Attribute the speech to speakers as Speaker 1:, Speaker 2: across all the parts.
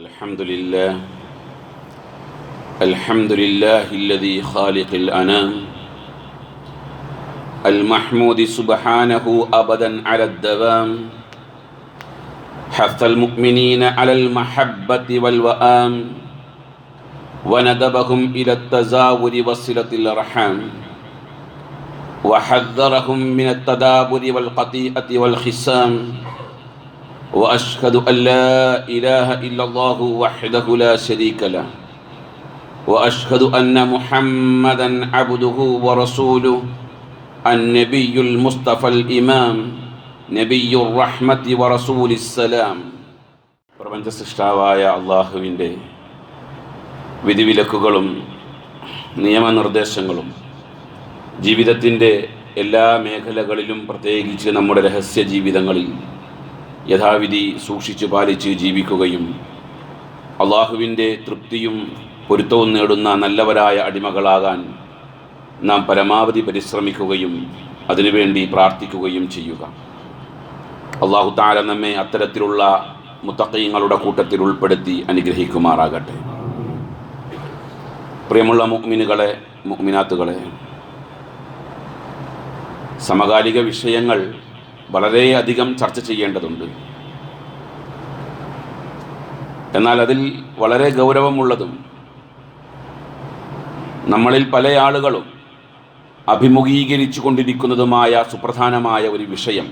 Speaker 1: الحمد لله. الحمد لله الذي خالق الأنام. المحمود سبحانه أبدا على الدوام. حث المؤمنين على المحبة والوئام. وندبهم إلى التزاور وصلة الأرحام. وحذرهم من التدابر والقطيئة والخصام. واشهد ان لا اله الا الله وحده لا شريك له واشهد ان محمدا عبده ورسوله النبي المصطفى الامام نبي الرحمه ورسول السلام പ്രപഞ്ച സൃഷ്ടാവായ അള്ളാഹുവിൻ്റെ വിധിവിലക്കുകളും നിയമനിർദ്ദേശങ്ങളും ജീവിതത്തിൻ്റെ എല്ലാ മേഖലകളിലും പ്രത്യേകിച്ച് നമ്മുടെ രഹസ്യ ജീവിതങ്ങളിൽ യഥാവിധി സൂക്ഷിച്ചു പാലിച്ച് ജീവിക്കുകയും അള്ളാഹുവിന്റെ തൃപ്തിയും പൊരുത്തവും നേടുന്ന നല്ലവരായ അടിമകളാകാൻ നാം പരമാവധി പരിശ്രമിക്കുകയും അതിനുവേണ്ടി പ്രാർത്ഥിക്കുകയും ചെയ്യുക. അള്ളാഹു താര നമ്മെ അത്തരത്തിലുള്ള മുത്തക്കയങ്ങളുടെ കൂട്ടത്തിൽ ഉൾപ്പെടുത്തി അനുഗ്രഹിക്കുമാറാകട്ടെ. പ്രിയമുള്ള മുഗ്മിനുകളെ മുഗ്മിനാത്തുകളെ സമകാലിക വിഷയങ്ങൾ വളരെയധികം ചർച്ച ചെയ്യേണ്ടതുണ്ട്. എന്നാൽ അതിൽ വളരെ ഗൗരവമുള്ളതും നമ്മളിൽ പല ആളുകളും അഭിമുഖീകരിച്ചു കൊണ്ടിരിക്കുന്നതുമായ സുപ്രധാനമായ ഒരു വിഷയം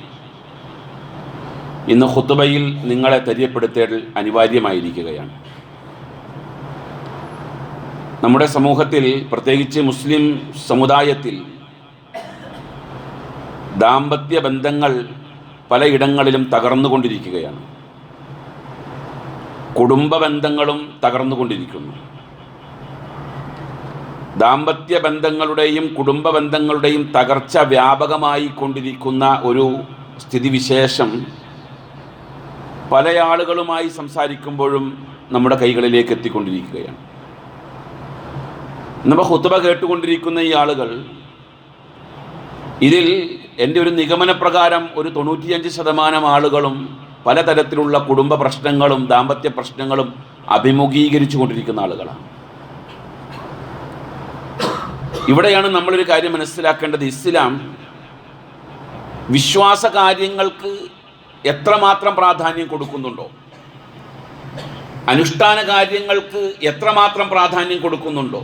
Speaker 1: ഇന്ന് ഹുത്തുബയിൽ നിങ്ങളെ തെര്യപ്പെടുത്തേൽ അനിവാര്യമായിരിക്കുകയാണ്. നമ്മുടെ സമൂഹത്തിൽ പ്രത്യേകിച്ച് മുസ്ലിം സമുദായത്തിൽ ദാമ്പത്യ ബന്ധങ്ങൾ പലയിടങ്ങളിലും തകർന്നുകൊണ്ടിരിക്കുകയാണ്. കുടുംബ ബന്ധങ്ങളും തകർന്നുകൊണ്ടിരിക്കുന്നു. ദാമ്പത്യ ബന്ധങ്ങളുടെയും കുടുംബ ബന്ധങ്ങളുടെയും തകർച്ച വ്യാപകമായി കൊണ്ടിരിക്കുന്ന ഒരു സ്ഥിതിവിശേഷം പല ആളുകളുമായി സംസാരിക്കുമ്പോഴും നമ്മുടെ കൈകളിലേക്ക് എത്തിക്കൊണ്ടിരിക്കുകയാണ്. നമ്മൾ ഹുത്തുബ കേട്ടുകൊണ്ടിരിക്കുന്ന ഈ ആളുകൾ ഇതിൽ എന്റെ ഒരു നിഗമനപ്രകാരം ഒരു തൊണ്ണൂറ്റിയഞ്ച് ശതമാനം ആളുകളും പലതരത്തിലുള്ള കുടുംബ പ്രശ്നങ്ങളും ദാമ്പത്യ പ്രശ്നങ്ങളും അഭിമുഖീകരിച്ചു കൊണ്ടിരിക്കുന്ന ആളുകളാണ്. ഇവിടെയാണ് നമ്മളൊരു കാര്യം മനസ്സിലാക്കേണ്ടത്. ഇസ്ലാം വിശ്വാസ കാര്യങ്ങൾക്ക് എത്രമാത്രം പ്രാധാന്യം കൊടുക്കുന്നുണ്ടോ? അനുഷ്ഠാന കാര്യങ്ങൾക്ക് എത്രമാത്രം പ്രാധാന്യം കൊടുക്കുന്നുണ്ടോ?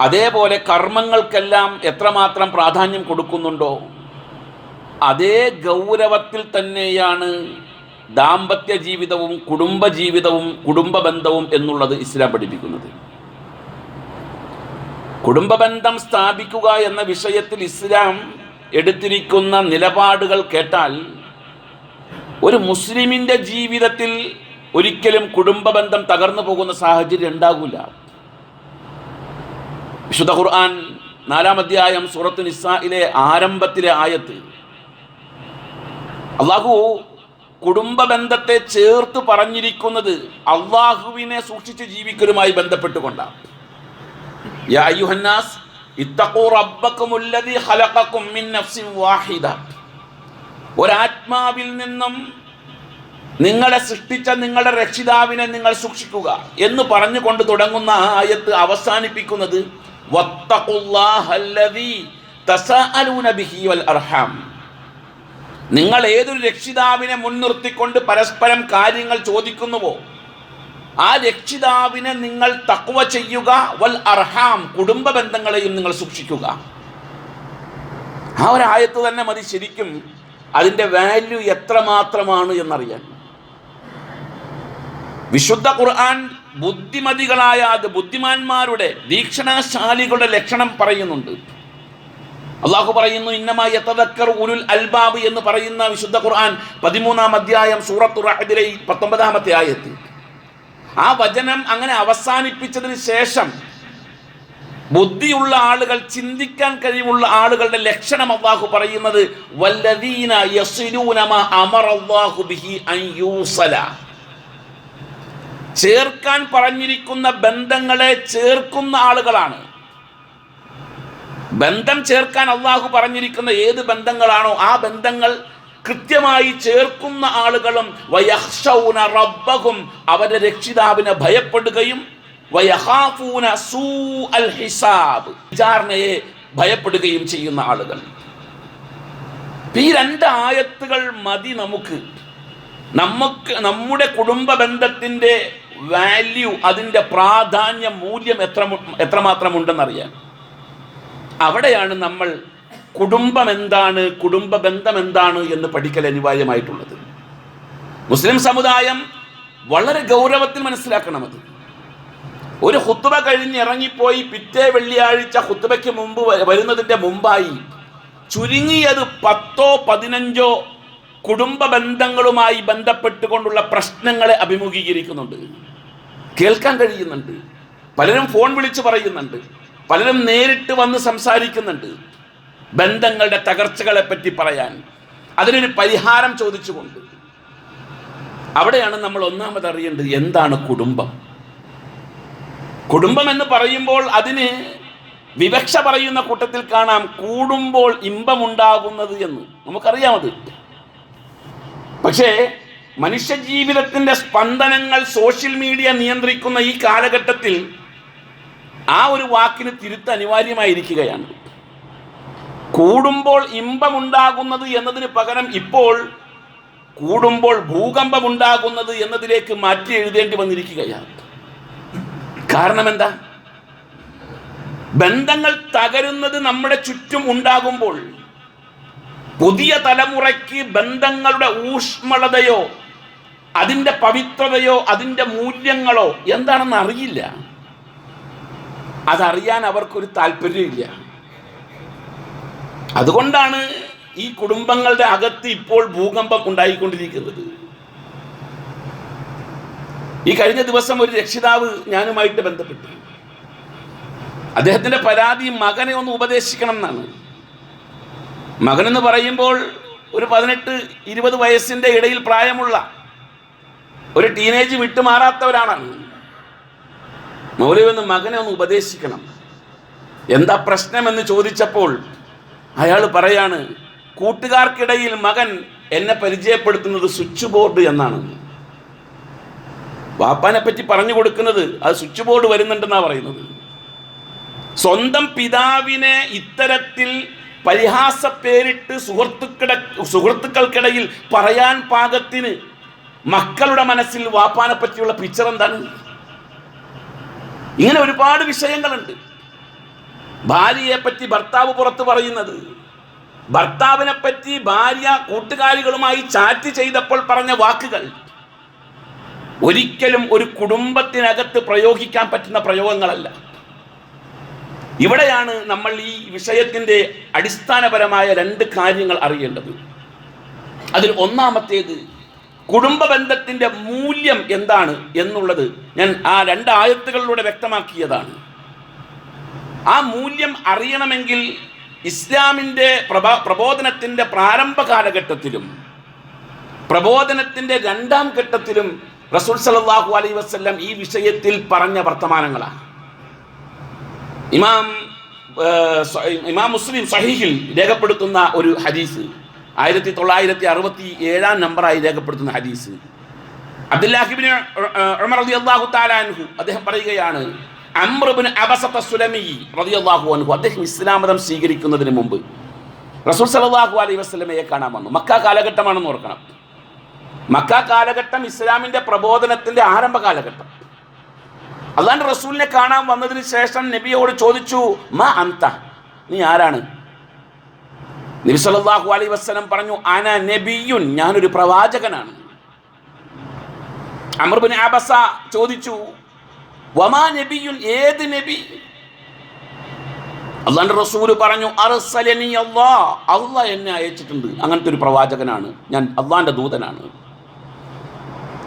Speaker 1: അതേപോലെ കർമ്മങ്ങൾക്കെല്ലാം എത്രമാത്രം പ്രാധാന്യം കൊടുക്കുന്നുണ്ടോ? അതേ ഗൗരവത്തിൽ തന്നെയാണ് ദാമ്പത്യ ജീവിതവും കുടുംബ ജീവിതവും കുടുംബ ബന്ധവും എന്നുള്ളത് ഇസ്ലാം പഠിപ്പിക്കുന്നത്. കുടുംബ ബന്ധം സ്ഥാപിക്കുക എന്ന വിഷയത്തിൽ ഇസ്ലാം എടുത്തിരിക്കുന്ന നിലപാടുകൾ കേട്ടാൽ ഒരു മുസ്ലിമിന്റെ ജീവിതത്തിൽ ഒരിക്കലും കുടുംബ ബന്ധം തകർന്നു പോകുന്ന സാഹചര്യം ഉണ്ടാകില്ല വിശുദ്ധ ഖുർആൻ നാലാം അധ്യായം സൂറത്ത് നിസായിലെ ആരംഭത്തിലെ ആയത്ത്. അള്ളാഹു കുടുംബ ബന്ധത്തെ ചേർത്ത് പറഞ്ഞിരിക്കുന്നത് അള്ളാഹുവിനെ സൂക്ഷിച്ച് ജീവിക്കലുമായി ബന്ധപ്പെട്ടുകൊണ്ടാണ്. ഒരാത്മാവിൽ നിന്നും നിങ്ങളെ സൃഷ്ടിച്ച നിങ്ങളുടെ രക്ഷിതാവിനെ നിങ്ങൾ സൂക്ഷിക്കുക എന്ന് പറഞ്ഞുകൊണ്ട് തുടങ്ങുന്ന ആയത്ത് അവസാനിപ്പിക്കുന്നത് നിങ്ങൾ ഏതൊരു രക്ഷിതാവിനെ മുൻനിർത്തിക്കൊണ്ട് പരസ്പരം കാര്യങ്ങൾ ചോദിക്കുന്നുവോ ആ രക്ഷിതാവിനെ നിങ്ങൾ തക്കുവ ചെയ്യുക വൽ അർഹാം കുടുംബ ബന്ധങ്ങളെയും നിങ്ങൾ സൂക്ഷിക്കുക. ആ ഒരു ആയത്ത് തന്നെ മതി ശരിക്കും അതിന്റെ വാല്യൂ എത്രമാത്രമാണ് എന്നറിയാൻ. വിശുദ്ധ ഖുർആൻ ബുദ്ധിമതികളായ അത് ബുദ്ധിമാന്മാരുടെ വീക്ഷണശാലികളുടെ ലക്ഷണം പറയുന്നുണ്ട്. അള്ളാഹു പറയുന്നു ഇന്നമായി എത്തതക്കർ ഉരുൽ അൽബാബ് എന്ന് പറയുന്ന വിശുദ്ധ ഖുർആൻ പതിമൂന്നാം അധ്യായം സൂറത്തു റഹദിലെ പത്തൊമ്പതാമത്തെ ആയത്ത്. ആ വചനം അങ്ങനെ അവസാനിപ്പിച്ചതിന് ശേഷം ബുദ്ധിയുള്ള ആളുകൾ ചിന്തിക്കാൻ കഴിവുള്ള ആളുകളുടെ ലക്ഷണം അള്ളാഹു പറയുന്നത് വല്ലദീന യസിലൂനമ മാ അള്ളാഹു ബിഹി അൻ യൂസല. ചേർക്കാൻ പറഞ്ഞിരിക്കുന്ന ബന്ധങ്ങളെ ചേർക്കുന്ന ആളുകളാണ്. ബന്ധം ചേർക്കാൻ അള്ളാഹു പറഞ്ഞിരിക്കുന്ന ഏത് ബന്ധങ്ങളാണോ ആ ബന്ധങ്ങൾ കൃത്യമായി ചേർക്കുന്ന ആളുകളും വയഹ്ഷൗന റബ്ബഹും അവരുടെ രക്ഷിതാവിനെ ഭയപ്പെടുകയും വയഹാഫൂന സൂ അൽ ഹിസാബ് വിചാരണയെ ഭയപ്പെടുകയും ചെയ്യുന്ന ആളുകൾ. ഈ രണ്ട് ആയത്തുകൾ മതി നമുക്ക്. നമുക്ക് നമ്മുടെ കുടുംബ ബന്ധത്തിന്റെ വാല്യൂ അതിന്റെ പ്രാധാന്യ മൂല്യം എത്ര എത്രമാത്രം ഉണ്ടെന്നറിയാൻ അവിടെയാണ് നമ്മൾ കുടുംബം എന്താണ് കുടുംബ ബന്ധം എന്താണ് എന്ന് പഠിക്കൽ അനിവാര്യമായിട്ടുള്ളത്. മുസ്ലിം സമുദായം വളരെ ഗൗരവത്തിൽ മനസ്സിലാക്കണം അത്. ഒരു ഹുത്തുബ കഴിഞ്ഞ് ഇറങ്ങിപ്പോയി പിറ്റേ വെള്ളിയാഴ്ച ഹുത്തുബയ്ക്ക് മുമ്പ് വരുന്നതിന്റെ മുമ്പായി ചുരുങ്ങിയത് പത്തോ പതിനഞ്ചോ കുടുംബ ബന്ധങ്ങളുമായി ബന്ധപ്പെട്ടുകൊണ്ടുള്ള പ്രശ്നങ്ങളെ അഭിമുഖീകരിക്കുന്നുണ്ട്. കേൾക്കാൻ കഴിയുന്നുണ്ട്. പലരും ഫോൺ വിളിച്ച് പറയുന്നുണ്ട്. പലരും നേരിട്ട് വന്ന് സംസാരിക്കുന്നുണ്ട്. ബന്ധങ്ങളുടെ തകർച്ചകളെ പറ്റി പറയാൻ. അതിനൊരു പരിഹാരം ചോദിച്ചുകൊണ്ട്. അവിടെയാണ് നമ്മൾ ഒന്നാമത് അറിയേണ്ടത് എന്താണ് കുടുംബം? കുടുംബം എന്ന് പറയുമ്പോൾ അതിന് വിവക്ഷ പറയുന്ന കൂട്ടത്തിൽ കാണാം. കൂടുമ്പോൾ ഇമ്പമുണ്ടാകുന്നത് എന്ന്. നമുക്കറിയാമത് പക്ഷേ മനുഷ്യജീവിതത്തിന്റെ സ്പന്ദനങ്ങൾ സോഷ്യൽ മീഡിയ നിയന്ത്രിക്കുന്ന ഈ കാലഘട്ടത്തിൽ ആ ഒരു വാക്കിന് തിരുത്ത് അനിവാര്യമായിരിക്കുകയാണ്. കൂടുമ്പോൾ ഇമ്പമുണ്ടാകുന്നത് എന്നതിന് പകരം ഇപ്പോൾ കൂടുമ്പോൾ ഭൂകമ്പമുണ്ടാകുന്നത് എന്നതിലേക്ക് മാറ്റി എഴുതേണ്ടി വന്നിരിക്കുകയാണ്. കാരണം എന്താ? ബന്ധങ്ങൾ തകരുന്നത് നമ്മുടെ ചുറ്റും ഉണ്ടാകുമ്പോൾ പുതിയ തലമുറയ്ക്ക് ബന്ധങ്ങളുടെ ഊഷ്മളതയോ അതിന്റെ പവിത്രതയോ അതിന്റെ മൂല്യങ്ങളോ എന്താണെന്ന് അറിയില്ല. അതറിയാൻ അവർക്കൊരു താല്പര്യമില്ല. അതുകൊണ്ടാണ് ഈ കുടുംബങ്ങളുടെ അകത്ത് ഇപ്പോൾ ഭൂകമ്പം ഉണ്ടായിക്കൊണ്ടിരിക്കുന്നത്. ഈ കഴിഞ്ഞ ദിവസം ഒരു രക്ഷിതാവ് ഞാനുമായിട്ട് ബന്ധപ്പെട്ടു. അദ്ദേഹത്തിന്റെ പരാതി മകനെ ഒന്ന് ഉപദേശിക്കണം എന്നാണ്. മകനെന്ന് പറയുമ്പോൾ ഒരു പതിനെട്ട് ഇരുപത് വയസ്സിന്റെ ഇടയിൽ പ്രായമുള്ള ഒരു ടീനേജ് വിട്ടുമാറാത്തവരാണ്. മൗലവി ഒന്ന് മകനെ ഒന്ന് ഉപദേശിക്കണം. എന്താ പ്രശ്നമെന്ന് ചോദിച്ചപ്പോൾ അയാൾ പറയാണ് കൂട്ടുകാർക്കിടയിൽ മകൻ എന്നെ പരിചയപ്പെടുത്തുന്നത് സ്വിച്ച് ബോർഡ് എന്നാണ്. വാപ്പാനെ പറ്റി പറഞ്ഞു കൊടുക്കുന്നത് അത് സ്വിച്ച് ബോർഡ് വരുന്നുണ്ടെന്നാണ് പറയുന്നത്. സ്വന്തം പിതാവിനെ ഇത്തരത്തിൽ പരിഹാസ പേരിട്ട് സുഹൃത്തുക്കള സുഹൃത്തുക്കൾക്കിടയിൽ പറയാൻ പാകത്തിന് മക്കളുടെ മനസ്സിൽ വാപ്പാനെ പറ്റിയുള്ള പിക്ചർ എന്താണ്? ഇങ്ങനെ ഒരുപാട് വിഷയങ്ങളുണ്ട്. ഭാര്യയെ പറ്റി ഭർത്താവ് പുറത്ത് പറയുന്നത്. ഭർത്താവിനെ പറ്റി ഭാര്യ കൂട്ടുകാരികളുമായി ചാറ്റ് ചെയ്തപ്പോൾ പറഞ്ഞ വാക്കുകൾ. ഒരിക്കലും ഒരു കുടുംബത്തിനകത്ത് പ്രയോഗിക്കാൻ പറ്റുന്ന പ്രയോഗങ്ങളല്ല. ഇവിടെയാണ് നമ്മൾ ഈ വിഷയത്തിന്റെ അടിസ്ഥാനപരമായ രണ്ട് കാര്യങ്ങൾ അറിയേണ്ടത്. അതിൽ ഒന്നാമത്തേത് കുടുംബ ബന്ധത്തിന്റെ മൂല്യം എന്താണ് എന്നുള്ളത് ഞാൻ ആ രണ്ട് ആയത്തുകളിലൂടെ വ്യക്തമാക്കിയതാണ്. ആ മൂല്യം അറിയണമെങ്കിൽ ഇസ്ലാമിന്റെ പ്രഭാ പ്രബോധനത്തിന്റെ പ്രാരംഭ കാലഘട്ടത്തിലും പ്രബോധനത്തിന്റെ രണ്ടാം ഘട്ടത്തിലും റസൂൽ സല്ലല്ലാഹു അലൈഹി വസല്ലം ഈ വിഷയത്തിൽ പറഞ്ഞ വർത്തമാനങ്ങളാണ്. ഇമാം ഇമാം മുസ്ലിം സഹീഹിൽ രേഖപ്പെടുത്തുന്ന ഒരു ഹദീസ്. ആയിരത്തി തൊള്ളായിരത്തി അറുപത്തി ഏഴാം നമ്പറായി രേഖപ്പെടുത്തുന്ന ഹദീസ് അബ്ദുല്ലാഹിബിൻ ഉമർ റളിയല്ലാഹു തആല അൻഹു അദ്ദേഹം പറയുകയാണ് അംറുബിന് അബസത്ത സുലമി റളിയല്ലാഹു അൻഹു അദ്ദേഹം ഇസ്ലാം മതം സ്വീകരിക്കുന്നതിന് മുമ്പ് റസൂൽ സല്ലല്ലാഹു അലൈഹി വസല്ലമയെ കാണാൻ വന്നു. മക്ക കാലഘട്ടമാണെന്ന് ഓർക്കണം. മക്ക കാലഘട്ടം ഇസ്ലാമിന്റെ പ്രബോധനത്തിന്റെ ആരംഭ കാലഘട്ടം അള്ളാന്റെ റസൂലിനെ കാണാൻ വന്നതിന് ശേഷം നബിയോട് ചോദിച്ചു മാ അന്ത? നീ ആരാണ്? നബി സല്ലല്ലാഹു അലൈഹി വസല്ലം പറഞ്ഞു അന നബിയുൻ ഞാനൊരു പ്രവാചകനാണ്. അമർബിൻ അബസ ചോദിച്ചു വമാ നബിയുൻ ഏത് നബി? അള്ളാന്റെ റസൂൽ പറഞ്ഞു അർസലനി അള്ളാ. എന്നെ അയച്ചിട്ടുണ്ട്. അങ്ങനത്തെ ഒരു പ്രവാചകനാണ്. ഞാൻ അള്ളാന്റെ ദൂതനാണ്.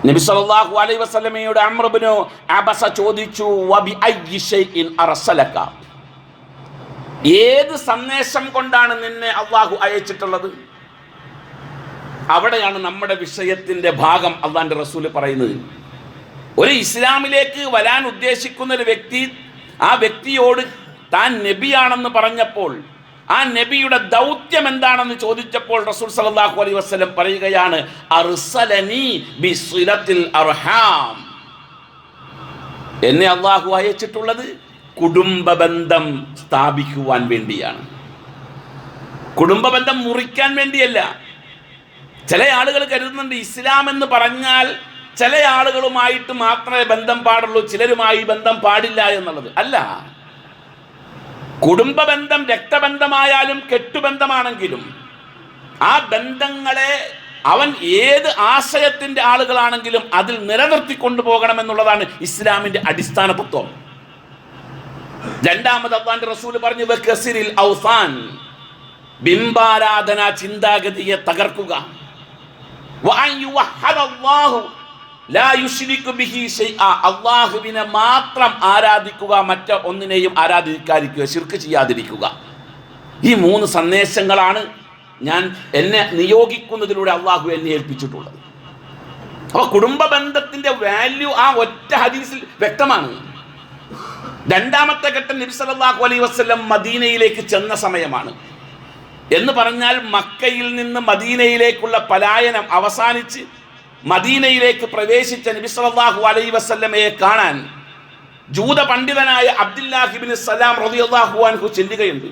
Speaker 1: നബി സല്ലല്ലാഹു അലൈഹി വസല്ലമയുടെ ഇബ്നു അബസ ചോദിച്ചു വബി അയ്യി ഷൈഇൻ അർസലക? ഏത് സന്ദേശം കൊണ്ടാണ് നിന്നെ അള്ളാഹു അയച്ചിട്ടുള്ളത്? അവിടെയാണ് നമ്മുടെ വിഷയത്തിന്റെ ഭാഗം അള്ളാന്റെ റസൂൽ പറയുന്നത്. ഒരു ഇസ്ലാമിലേക്ക് വരാൻ ഉദ്ദേശിക്കുന്ന ഒരു വ്യക്തി ആ വ്യക്തിയോട് താൻ നബിയാണെന്ന് പറഞ്ഞപ്പോൾ ആ നബിയുടെ ദൗത്യം എന്താണെന്ന് ചോദിച്ചപ്പോൾ റസൂൽ സല്ലല്ലാഹു അലൈഹി വസല്ലം പറയുകയാണ് അർഹാം. എന്നെ അള്ളാഹു അയച്ചിട്ടുള്ളത് കുടുംബ ബന്ധം സ്ഥാപിക്കുവാൻ വേണ്ടിയാണ്. കുടുംബ ബന്ധം മുറിക്കാൻ വേണ്ടിയല്ല. ചില ആളുകൾ കരുതുന്നുണ്ട് ഇസ്ലാം എന്ന് പറഞ്ഞാൽ ചില ആളുകളുമായിട്ട് മാത്രമേ ബന്ധം പാടുള്ളൂ ചിലരുമായി ബന്ധം പാടില്ല എന്നുള്ളത്. അല്ല. കുടുംബ ബന്ധം രക്തബന്ധമായാലും കെട്ടുബന്ധമാണെങ്കിലും ആ ബന്ധങ്ങളെ അവൻ ഏത് ആശയത്തിന്റെ ആളുകളാണെങ്കിലും അതിൽ നിലനിർത്തി കൊണ്ടുപോകണം എന്നുള്ളതാണ് ഇസ്ലാമിന്റെ അടിസ്ഥാന തത്വം. രണ്ടാമത് അള്ളാന്റെ റസൂൽ പറഞ്ഞു "വകസിരിൽ ഔസാൻ ബിംബാരാധന ചിന്താഗതിയെ തകർക്കുക. അള്ളാഹുവിനെ മാത്രം ആരാധിക്കുക മറ്റ ഒന്നിനെയും ആരാധിക്കാതിരിക്കുക ശിർക്ക് ചെയ്യാതിരിക്കുക. ഈ മൂന്ന് സന്ദേശങ്ങളാണ് ഞാൻ എന്നെ നിയോഗിക്കുന്നതിലൂടെ അള്ളാഹു എന്നെ ഏൽപ്പിച്ചിട്ടുള്ളത്. അപ്പോൾ കുടുംബ ബന്ധത്തിന്റെ വാല്യൂ ആ ഒറ്റ ഹദീസിൽ വ്യക്തമാണ്. രണ്ടാമത്തെ ഘട്ടം നബി സല്ലല്ലാഹു അലൈഹി വസല്ലം മദീനയിലേക്ക് ചെന്ന സമയമാണ്. എന്ന് പറഞ്ഞാൽ മക്കയിൽ നിന്ന് മദീനയിലേക്കുള്ള പലായനം അവസാനിച്ച് മദീനയിലേക്ക് പ്രവേശിച്ച നബിസ്വല്ലാഹു അലൈ വസല്ലമയെ കാണാൻ ജൂത പണ്ഡിതനായ അബ്ദുല്ലാഹിബിൻ സലാം റളിയല്ലാഹു അൻഹു ചെല്ലുകയുണ്ട്.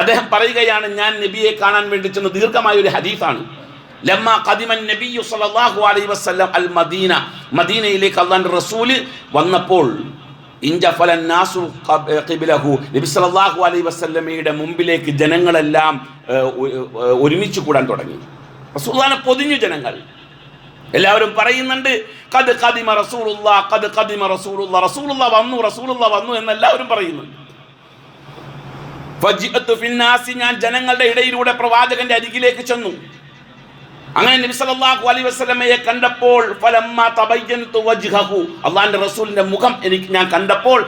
Speaker 1: അദ്ദേഹം പറയുകയാണ് ഞാൻ നബിയെ കാണാൻ വേണ്ടി ചെന്ന ദീർഘമായ ഒരു ഹദീഫാണ് ലമ്മ കദിമൻ നബിയു സല്ലല്ലാഹു അലൈഹി വസല്ലം അൽ മദീന. മദീനയിലേക്ക് അള്ളാഹുവിന്റെ റസൂൽ വന്നപ്പോൾ ഇൻജഫലൻ നാസു ഖിബലഹു. നബി സല്ലല്ലാഹു അലൈഹി വസല്ലമയുടെ മുമ്പിലേക്ക് ജനങ്ങളെല്ലാം ഒരുമിച്ച് കൂടാൻ തുടങ്ങി. റസൂലുള്ളാഹിനെ പൊതിഞ്ഞു ജനങ്ങൾ. എല്ലാവരും പറയുന്നുണ്ട് കത് കദിമ റസൂലുള്ള കത് കദിമ റസൂലുള്ള റസൂലുള്ള വന്നു റസൂലുള്ള വന്നു എന്ന് എല്ലാവരും പറയുന്നുണ്ട് ഞാൻ ജനങ്ങളുടെ ഇടയിലൂടെ പ്രവാചകന്റെ അരികിലേക്ക് ചെന്നു. അങ്ങനെ നബി സല്ലല്ലാഹു അലൈഹി വസല്ലമയെ കണ്ടപ്പോൾ അള്ളാഹിന്റെ റസൂലിന്റെ മുഖം എനിക്ക് ഞാൻ കണ്ടപ്പോൾ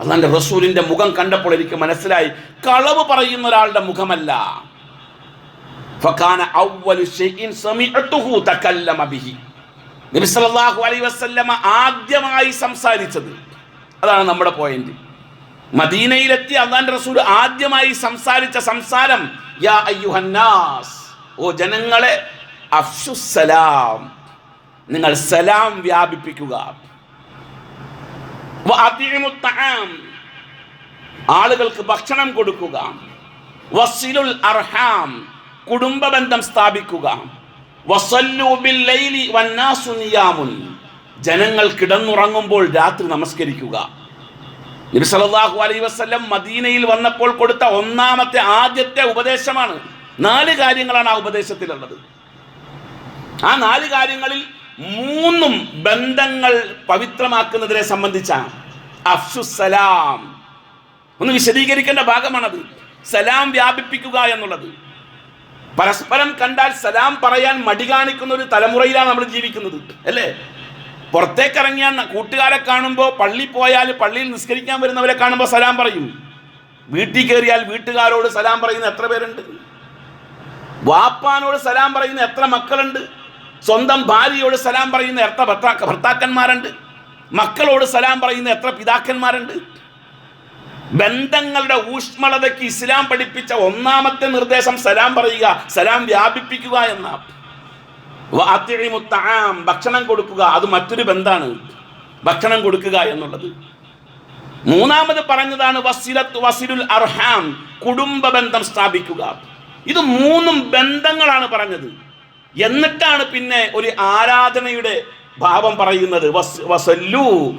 Speaker 1: അള്ളാഹിന്റെ റസൂലിന്റെ മുഖം കണ്ടപ്പോൾ എനിക്ക് മനസ്സിലായി കളവ് പറയുന്ന ഒരാളുടെ മുഖമല്ല. ഫകാന അവ്വലു ഷൈഇൻ സമീഅതുഹു തകല്ലമ ബിഹി. നബി സല്ലല്ലാഹു അലൈഹി വസല്ലമ ആദ്യമായി സംസാരിച്ചത്. അതാണ് നമ്മുടെ പോയിന്റ് മദീനയിലെത്തി അള്ളാന്റെ റസൂൽ ആദ്യമായി സംസാരിച്ച സംസാരം യാ അയ്യുഹന്നാസ് ഓ ജനങ്ങളെ അഫ്സുസ്സലാം നിങ്ങൾ സലാം വ്യാപിപ്പിക്കുക. ആളുകൾക്ക് ഭക്ഷണം കൊടുക്കുക. വസിലുൽ അർഹാം കുടുംബ ബന്ധം സ്ഥാപിക്കുക ജനങ്ങൾ കിടന്നുറങ്ങുമ്പോൾ രാത്രി നമസ്കരിക്കുക. നബി സല്ലല്ലാഹു അലൈഹി വസല്ലം മദീനയിൽ വന്നപ്പോൾ കൊടുത്ത ഒന്നാമത്തെ ആദ്യത്തെ ഉപദേശമാണ്. നാല് കാര്യങ്ങളാണ് ആ ഉപദേശത്തിലുള്ളത്. ആ നാല് കാര്യങ്ങളിൽ മൂന്നും ബന്ധങ്ങൾ പവിത്രമാക്കുന്നതിനെ സംബന്ധിച്ചാണ് അഫ്സുസലാം ഒന്ന് വിശദീകരിക്കേണ്ട ഭാഗമാണത്. സലാം വ്യാപിപ്പിക്കുക എന്നുള്ളത്. പരസ്പരം കണ്ടാൽ സലാം പറയാൻ മടി കാണിക്കുന്ന ഒരു തലമുറയിലാണ് നമ്മൾ ജീവിക്കുന്നത് അല്ലേ? പുറത്തേക്കിറങ്ങിയാൽ കൂട്ടുകാരെ കാണുമ്പോൾ പള്ളി പോയാൽ പള്ളിയിൽ നിസ്കരിക്കാൻ വരുന്നവരെ കാണുമ്പോൾ സലാം പറയും. വീട്ടിൽ കയറിയാൽ വീട്ടുകാരോട് സലാം പറയുന്ന എത്ര പേരുണ്ട്? വാപ്പാനോട് സലാം പറയുന്ന എത്ര മക്കളുണ്ട്? സ്വന്തം ഭാര്യയോട് സലാം പറയുന്ന എത്ര ഭർത്താ ഭർത്താക്കന്മാരുണ്ട്? മക്കളോട് സലാം പറയുന്ന എത്ര പിതാക്കന്മാരുണ്ട്? ബന്ധങ്ങളുടെ ഊഷ്മളതയ്ക്ക് ഇസ്ലാം പഠിപ്പിച്ച ഒന്നാമത്തെ നിർദ്ദേശം സലാം പറയുക സലാം വ്യാപിപ്പിക്കുക എന്ന. ഭക്ഷണം കൊടുക്കുക അത് മറ്റൊരു ബന്ധാണ്. ഭക്ഷണം കൊടുക്കുക എന്നുള്ളത്. മൂന്നാമത് പറഞ്ഞതാണ് വസിലത്ത് വസിലുൽ അർഹാം കുടുംബ ബന്ധം സ്ഥാപിക്കുക. ഇത് മൂന്നും ബന്ധങ്ങളാണ് പറഞ്ഞത്. എന്നിട്ടാണ് പിന്നെ ഒരു ആരാധനയുടെ ഭാവം പറയുന്നത് വസ്- വസല്ലു